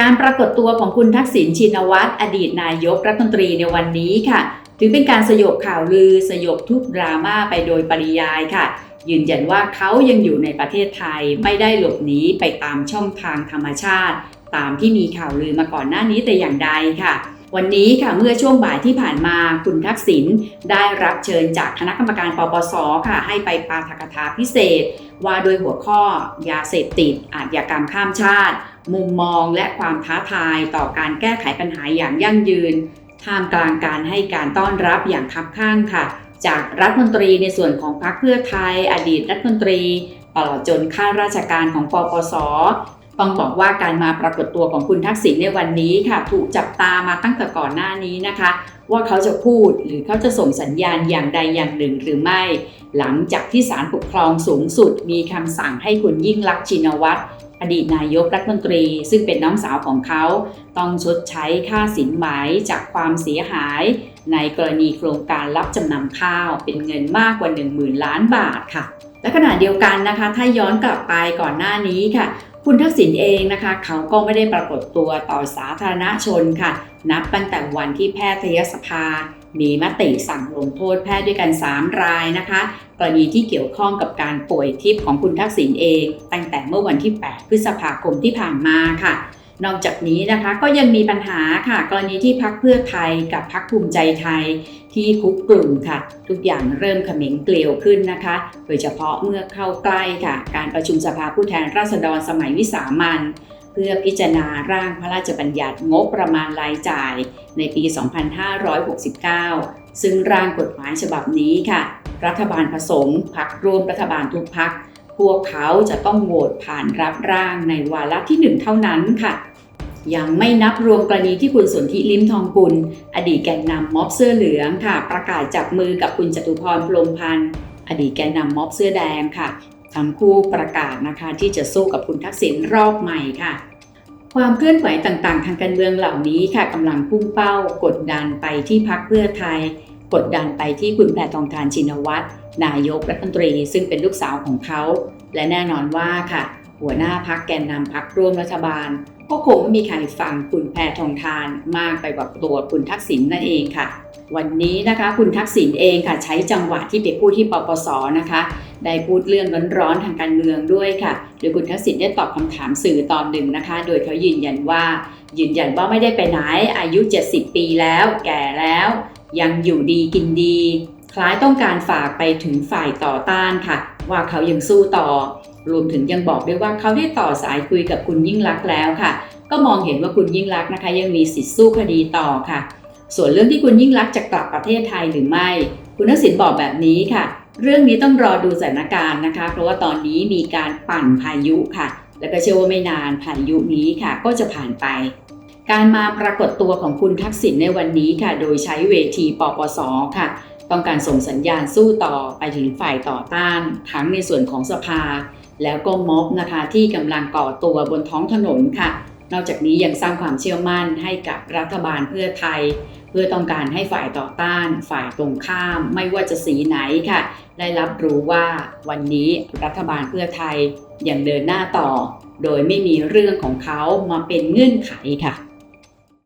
การปรากฏตัวของคุณทักษิณชินวัตรอดีตนายกรัฐมนตรีในวันนี้ค่ะ ถือเป็นการสยบข่าวลือสยบทุกดราม่าไปโดยปริยายค่ะ ยืนยันว่าเขายังอยู่ในประเทศไทยไม่ได้หลบหนีไปตามช่องทางธรรมชาติ ตามที่มีข่าวลือมาก่อนหน้านี้แต่อย่างใดค่ะ วันนี้ค่ะเมื่อช่วงบ่ายที่ผ่านมาคุณทักษิณได้รับเชิญจากคณะกรรมการปปสค่ะ ให้ไปปาฐกถาพิเศษ ว่าโดยหัวข้อยาเสพติด อาชญากรรมข้ามชาติ มุมมองและความท้าทายต่อการแก้ไขปัญหาอย่างยั่งยืนท่ามกลางการให้การต้อนรับอย่างคับข้างค่ะ จากรัฐมนตรีในส่วนของพรรคเพื่อไทย อดีตรัฐมนตรีตลอดจนข้าราชการของปปส ต้องบอกว่าการมาปรากฏตัวของคุณทักษิณในวันนี้ค่ะ ถูกจับตามาตั้งแต่ก่อนหน้านี้นะคะ ว่าเขาจะพูดหรือเขาจะส่งสัญญาณอย่างใดอย่างหนึ่งหรือไม่ หลังจากที่ศาลปกครองสูงสุด มีคำสั่งให้คุณยิ่งลักษณ์ชินวัตรอดีตนายกรัฐมนตรี ซึ่งเป็นน้องสาวของเขา ต้องชดใช้ค่าสินไหมจากความเสียหาย ในกรณีโครงการรับจำนำข้าว เป็นเงินมากกว่า 10,000 ล้านบาทค่ะและขณะเดียวกันนะคะ ถ้าย้อนกลับไปก่อนหน้านี้ค่ะ คุณทักษิณเองนะคะ เขาก็ไม่ได้ปรากฏตัวต่อสาธารณชนค่ะ นับตั้งแต่วันที่แพทยสภา มีมติสั่งลงโทษแพทย์ด้วยกัน 3 รายนะคะ กรณีที่เกี่ยวข้องกับการป่วยทิพย์ของคุณทักษิณเอง ตั้งแต่เมื่อวันที่ 8 พฤษภาคมที่ผ่านมาค่ะ นอกจากนี้นะคะก็ยังมีปัญหาค่ะ กรณีที่พักเพื่อไทยกับพักภูมิใจไทยที่คุกกลุ่มค่ะ ทุกอย่างเริ่มเขม็งเกลียวขึ้นนะคะ โดยเฉพาะเมื่อเข้าใกล้ค่ะ การประชุมสภาผู้แทนราษฎรสมัยวิสามันเพื่อพิจารณาร่างพระราชบัญญัติงบประมาณรายจ่ายในปี 2569 ซึ่งร่างกฎหมายฉบับนี้ค่ะ รัฐบาลผสมพักร่วมรัฐบาลทุกพัก พวกเขาจะต้องโหวตผ่านรับร่างในวาระที่หนึ่งเท่านั้นค่ะ ยังไม่นับรวมกรณีที่คุณสนธิลิ้มทองกุล อดีตแกนนำม็อบเสื้อเหลืองค่ะ ประกาศจับมือกับคุณจตุพรพรมพันธ์อดีตแกนนำม็อบเสื้อแดงค่ะทั้งคู่ประกาศนะคะที่จะสู้กับคุณทักษิณรอบใหม่ค่ะ ความเคลื่อนไหวต่างๆ ทางการเมืองเหล่านี้ค่ะกำลังพุ่งเป้ากดดันไปที่พักเพื่อไทย กดดันไปที่คุณแพรทองทานชินวัตรนายกรัฐมนตรี ซึ่งเป็นลูกสาวของเขา และแน่นอนว่าค่ะ หัวหน้าพักแกนนำพักร่วมรัฐบาล ก็คงไม่มีใครฟังคุณแพรทองทานมากไปกว่าตัวคุณทักษิณนั่นเองค่ะ วันนี้นะคะคุณทักษิณเองค่ะใช้จังหวะที่ไปพูดที่ปปสนะคะ ได้พูดเรื่องร้อนๆทางการเมืองด้วยค่ะ โดยคุณทักษิณได้ตอบคำถามสื่อตอนหนึ่งนะคะ โดยเขายืนยันว่า ยืนยันว่าไม่ได้ไปไหนอายุ 70 ปีแล้ว แก่แล้ว ยังอยู่ดีกินดี คล้ายต้องการฝากไปถึงฝ่ายต่อต้านค่ะ ว่าเขายังสู้ต่อ รวมถึงยังบอกด้วยว่าเขาได้ต่อสายคุยกับคุณยิ่งลักแล้วค่ะ ก็มองเห็นว่าคุณยิ่งลักนะคะ ยังมีสิทธิ์สู้คดีต่อค่ะ ส่วนเรื่องที่คุณยิ่งลักจะกลับประเทศไทยหรือไม่ คุณทักษิณบอกแบบนี้ค่ะ เรื่องนี้ต้องรอดูสถานการณ์นะคะ เพราะว่าตอนนี้มีการปั่นพายุค่ะ แล้วก็เชื่อว่าไม่นานพายุนี้ค่ะ ก็จะผ่านไป การมาปรากฏตัวของคุณทักษิณในวันนี้ค่ะ โดยใช้เวทีปปสค่ะ ต้องการส่งสัญญาณสู้ต่อไปถึงฝ่ายต่อต้าน ทั้งในส่วนของสภา แล้วก็ม็อบนะคะที่กำลังก่อตัวบนท้องถนนค่ะ นอกจากนี้ยังสร้างความเชื่อมั่นให้กับรัฐบาลเพื่อไทย เพื่อต้องการให้ฝ่ายต่อต้าน ฝ่ายตรงข้าม ไม่ว่าจะสีไหนค่ะ ได้รับรู้ว่าวันนี้รัฐบาลเพื่อไทยยังเดินหน้าต่อ โดยไม่มีเรื่องของเขามาเป็นเงื่อนไขค่ะ